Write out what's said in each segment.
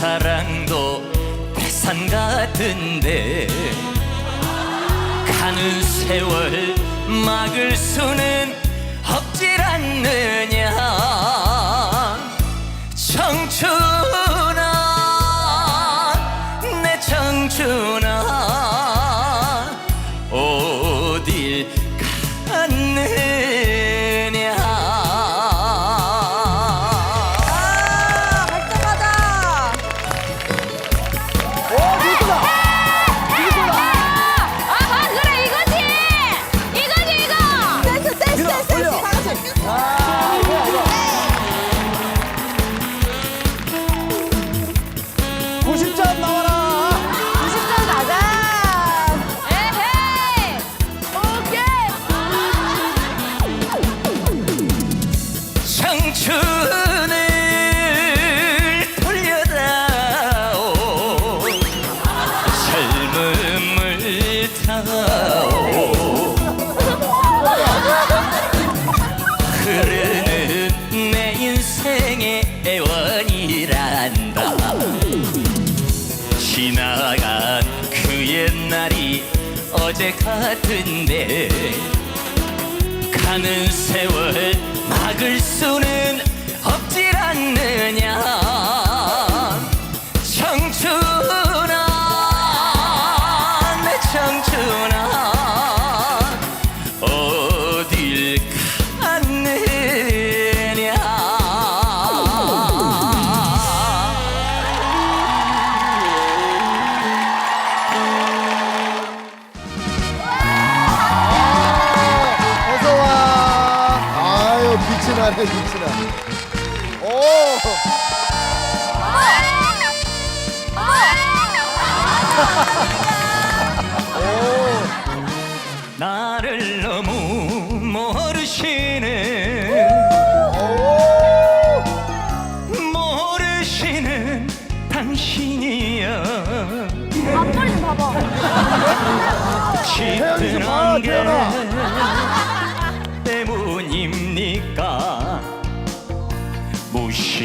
사랑도 대산 같은데 가는 세월 막을 수는 없질 않느냐. 때 같은데 가는 세월 막을 수는 없지 않느냐. 빛이 나네 빛이 나. 오. 나를 너무 모르시네. 당신이야. 앞머리 좀 봐봐.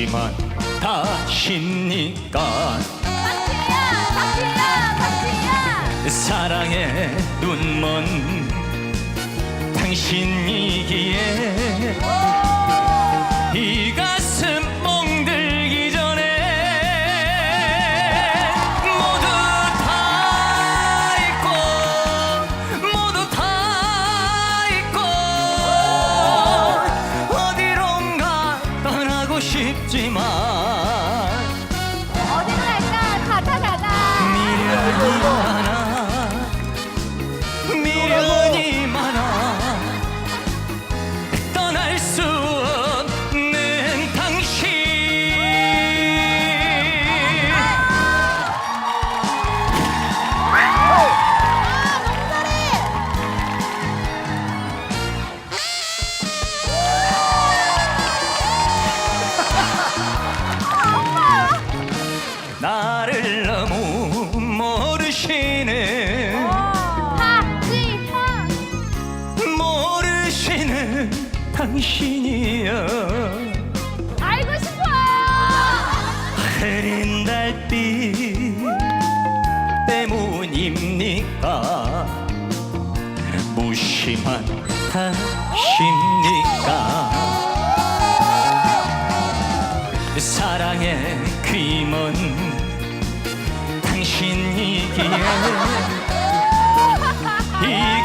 하지만 다시니까. 사랑의 눈먼 당신이기에 이 하십니까 무심한 탓입니까 사랑의 귀먼 당신이기에 이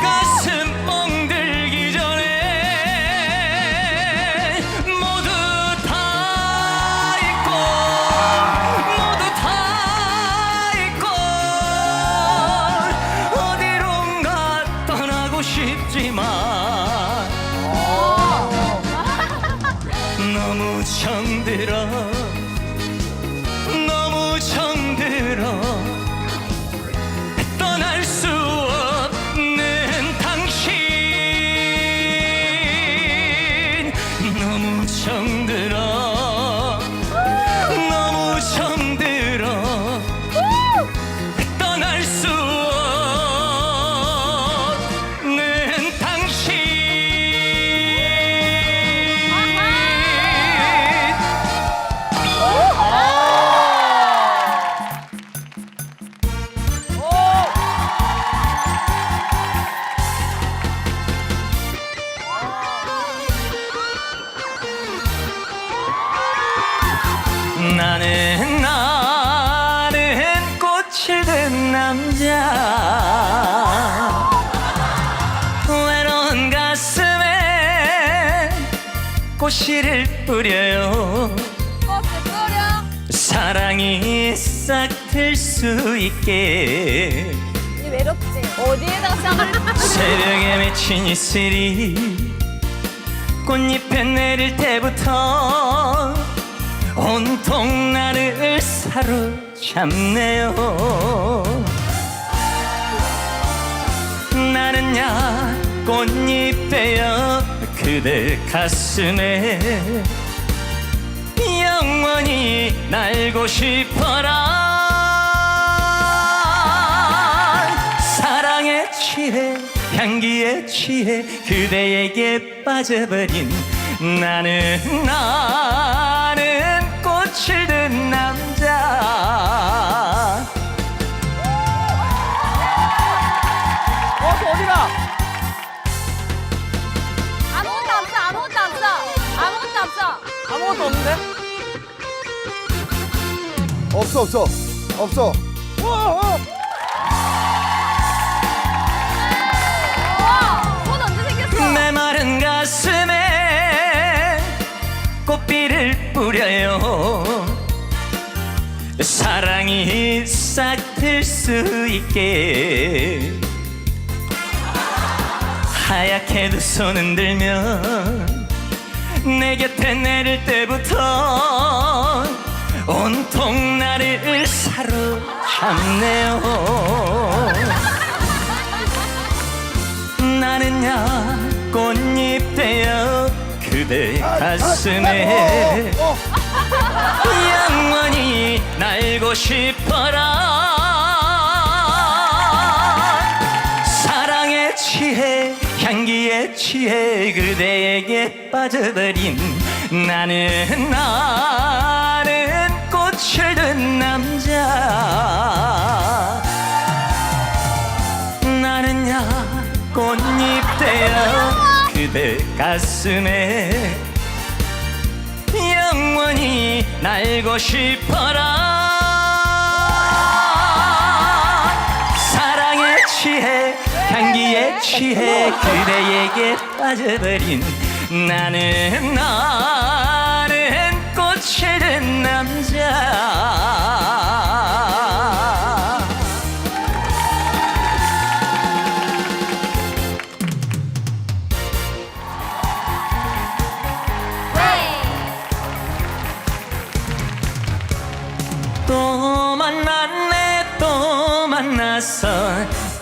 나는 나는 꽃을 든 남자. 외로운 가슴에 꽃씨를 뿌려요. 사랑이 싹틀 수 있게. 외롭지. 어디에다가 쌍을 새벽에 맺힌 이슬이 꽃잎에 내릴 때부터 온통 나를 사로잡네요. 나는야 꽃잎 되어 그대 가슴에. 영원히 날고 싶어라. 사랑에 취해 향기에 취해 그대에게 빠져버린 나는 나는 든 남자 버스 어디가? 아무것도 없어. 아무것도 없어. 아무것도 없어. 아무것도 없는데? 없어 없어 없어 와, 손 언제 생겼어? 내 마른 가슴에 꽃비를 뿌려요 사랑이 싹틀수 있게 하얗게 두 손은 들면 내 곁에 내릴 때부터 온통 나를 사로잡네요 나는야 꽃잎 되어 그대 가슴에 어, 어. 영원히 날고 싶어라. 사랑에 취해 향기에 취해 그대에게 빠져버린 나는 나는 꽃을 든 남자. 나는 야 꽃잎 되어 그대 가슴에 영원히 날고 싶어라. 사랑에 취해 향기에 취해 그대에게 빠져버린 나는 나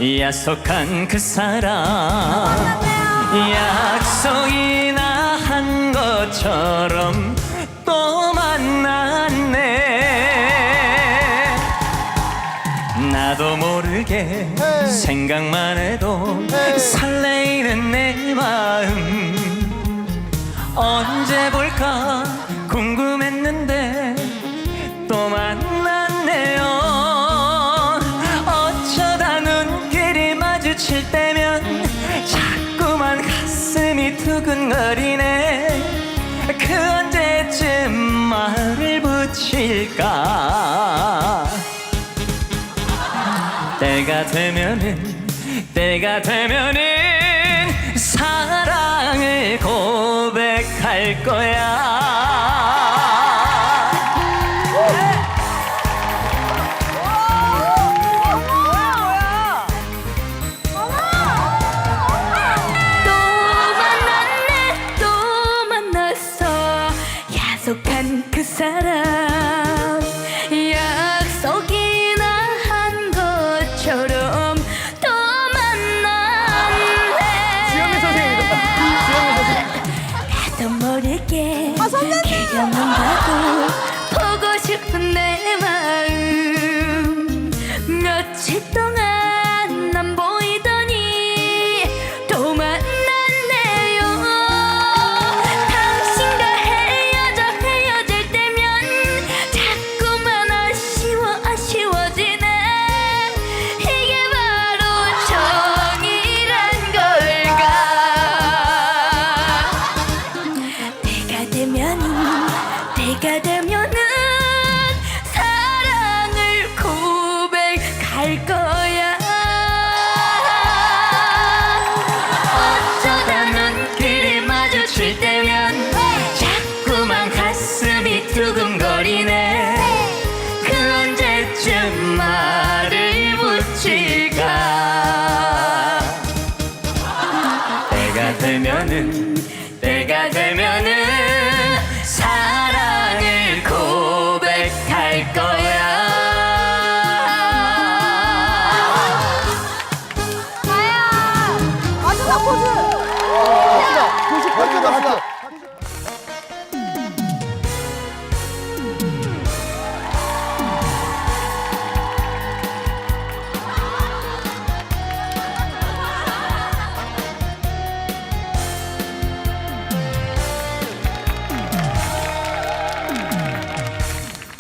약속한 그 사람 약속이나 한 것처럼 또 만났네 나도 모르게. 생각만 해도. 설레이는 내 마음 언제 볼까 궁금했 붙일까? 때가 되면은 때가 되면은 사랑을 고백할 거야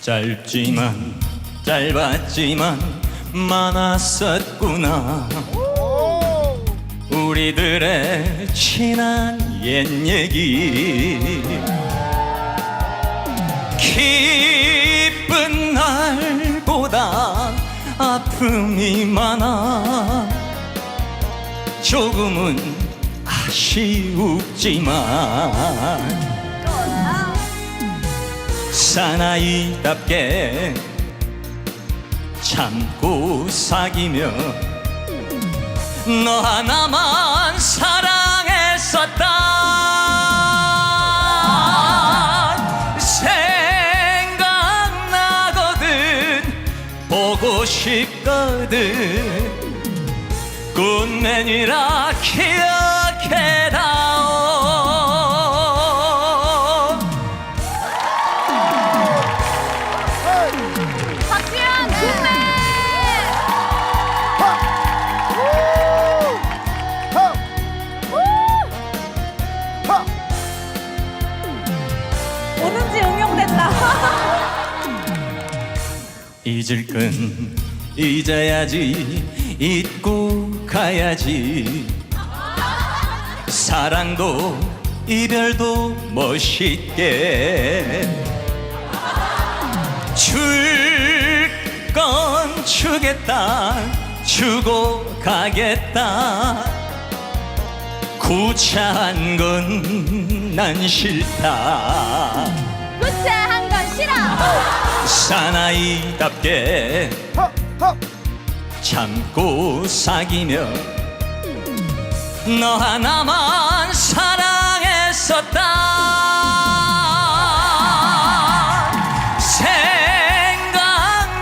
짧지만 짧았지만 많았었구나. 우리들의 친한 옛 얘기. 기쁜 날보다 아픔이 많아. 조금은 아쉬우지만 사나이답게 참고 사귀며 너 하나만 사랑했었다. 생각나거든 보고 싶거든. 꽃맨이라 기억 잊을 건 잊어야지 잊고 가야지. 사랑도 이별도 멋있게 줄 건 주겠다 주고 가겠다. 구차한 건 난 싫다. 구차한 건 싫어. 사나이답게! 참고 사귀며 너 하나만 사랑했었다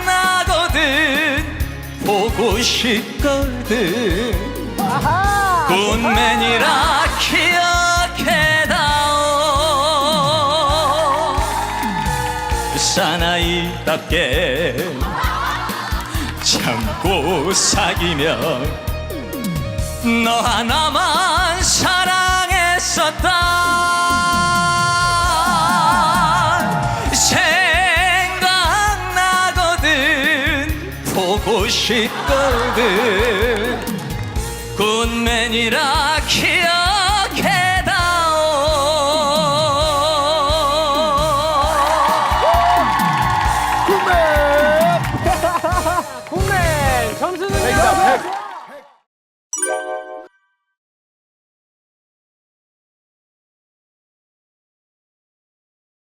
생각나거든 보고 싶거든 아하. 꽃맨이라 기억 사나이답게 참고 사귀며 너 하나만 사랑했었다 생각나거든 보고 싶거든. 꽃맨이라 기억